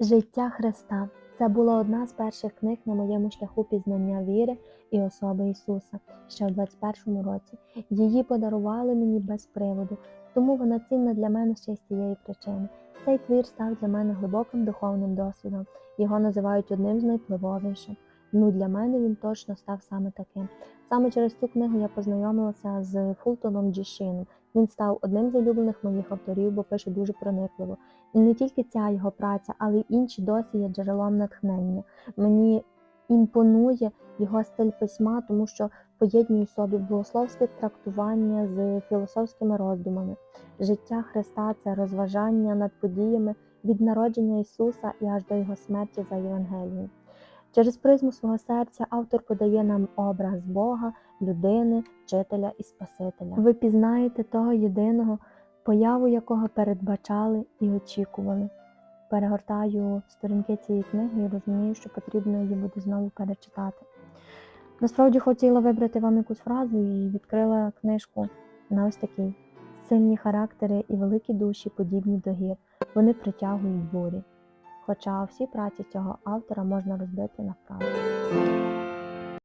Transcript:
Життя Христа це була одна з перших книг на моєму шляху пізнання віри і особи Ісуса ще у 21-му році. Її подарували мені без приводу, тому вона цінна для мене ще з цієї причини. Цей твір став для мене глибоким духовним досвідом. Його називають одним з найвпливовіших. Ну, для мене він точно став саме таким. Саме через цю книгу я познайомилася з Фултоном Джішином. Він став одним з улюблених моїх авторів, бо пише дуже проникливо. І не тільки ця його праця, але й інші досі є джерелом натхнення. Мені імпонує його стиль письма, тому що поєднує собі богословське трактування з філософськими роздумами. Життя Христа це розважання над подіями від народження Ісуса і аж до Його смерті за Євангелієм. Через призму свого серця автор подає нам образ Бога, людини, вчителя і Спасителя. Ви пізнаєте того єдиного, появу якого передбачали і очікували. Перегортаю сторінки цієї книги і розумію, що потрібно її буде знову перечитати. Насправді хотіла вибрати вам якусь фразу і відкрила книжку на ось такій. Сильні характери і великі душі подібні до гір, вони притягують бурі. Хоча всі праці цього автора можна розбити на фрази.